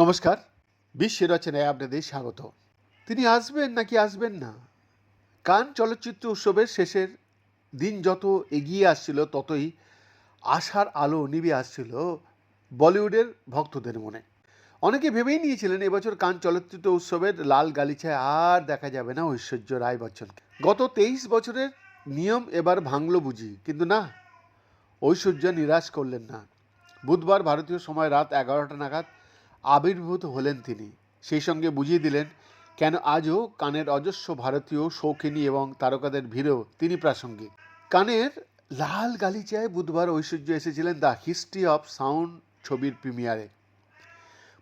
নমস্কার। বিশ্ব রচনায় আপনাদের স্বাগত। তিনি আসবেন নাকি আসবেন না? কান চলচ্চিত্র উৎসবের শেষের দিন যত এগিয়ে আসছিল, ততই আশার আলো নিবে আসছিল বলিউডের ভক্তদের মনে। অনেকে ভেবেই নিয়েছিলেন এবছর কান চলচ্চিত্র উৎসবের লাল গালিচায় আর দেখা যাবে না ঐশ্বর্য রায় বচ্চনকে। গত তেইশ বছরের নিয়ম এবার ভাঙল বুঝি, কিন্তু না ঐশ্বর্য নিরাশ করলেন না। বুধবার ভারতীয় সময় রাত এগারোটা নাগাদ আবির্ভূত হলেন তিনি। সেই সঙ্গে বুঝিয়ে দিলেন, কেন আজও কানের অজস্র ভারতীয়, শৌখিনী এবং তারকাদের ভিড়েও তিনি প্রাসঙ্গিক? কানের লাল গালিচায় বুধবার ঐশ্বর্য এসেছিলেন দ্য হিস্ট্রি অফ সাউন্ড ছবির প্রিমিয়ারে।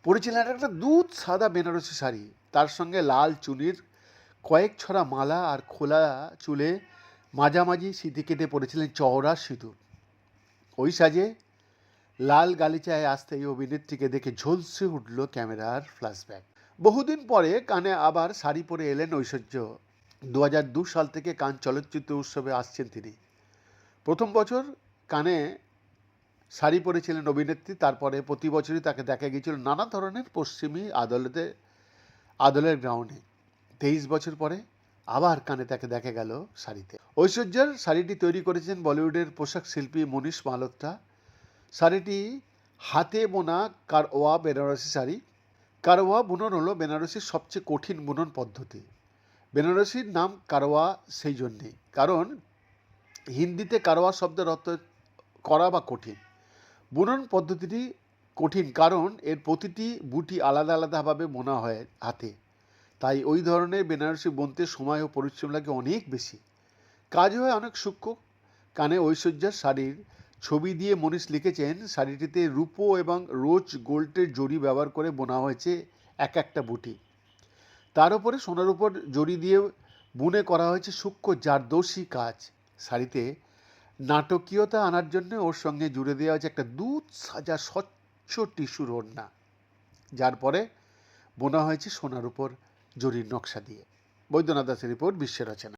পরেছিলেন একটা দুধ সাদা বেনারসি শাড়ি। তার সঙ্গে লাল চুনির কয়েক ছড়া মালা আর খোলা চুলে মাঝামাঝি সিঁথি কেটে পড়েছিলেন চওড়া সিঁদুর। ওই সাজে লাল গালিচায় আসতে এই অভিনেত্রীকে দেখে ঝলসে উঠল ক্যামেরার ফ্ল্যাশব্যাক। বহুদিন পরে কানে আবার শাড়ি পরে এলেন ঐশ্বর্য। দু দু সাল থেকে কান চলচ্চিত্র উৎসবে আসছেন তিনি। প্রথম বছর কানে শাড়ি পরেছিলেন অভিনেত্রী, তারপরে প্রতি বছরই তাকে দেখা গিয়েছিল নানা ধরনের পশ্চিমী আদালতে, আদলের গ্রাউন্ডে। তেইশ বছর পরে আবার কানে তাকে দেখা গেল শাড়িতে। ঐশ্বর্যার শাড়িটি তৈরি করেছেন বলিউডের পোশাক শিল্পী মনীষ মালহোত্রা শাড়িটি হাতে বোনা কারওয়া বেনারসি শাড়ি। কারওয়া বুনন হলো বেনারসির সবচেয়ে কঠিন বুনন পদ্ধতি। বেনারসির নাম কারওয়া সেই জন্যেই, কারণ হিন্দিতে কারওয়া শব্দের অর্থ করা বা কঠিন। বুনন পদ্ধতিটি কঠিন কারণ এর প্রতিটি বুটি আলাদা আলাদাভাবে বোনা হয় হাতে। তাই ওই ধরনের বেনারসি বুনতে সময় ও পরিশ্রম লাগে অনেক বেশি। কাজ হয় অনেক সূক্ষ্ম। কানে ঐশ্বর্যার শাড়ির ছবি দিয়ে মনীষ লিখেছেন, শাড়িটিতে রূপো এবং রোজ গোল্ডের জড়ি ব্যবহার করে বোনা হয়েছে এক একটা বুটি। তার উপরে সোনার উপর জড়ি দিয়ে বুনে করা হয়েছে সূক্ষ্ম জারদোষী কাজ। শাড়িতে নাটকীয়তা আনার জন্য ওর সঙ্গে জুড়ে দেওয়া হয়েছে একটা দুধ সাজা স্বচ্ছ টিস্যুর ওড়না। যার পরে বোনা হয়েছে সোনার উপর। জরির নকশা দিয়ে। বৈদ্যনাথ দাসের রিপোর্ট বিশ্বের রচনা।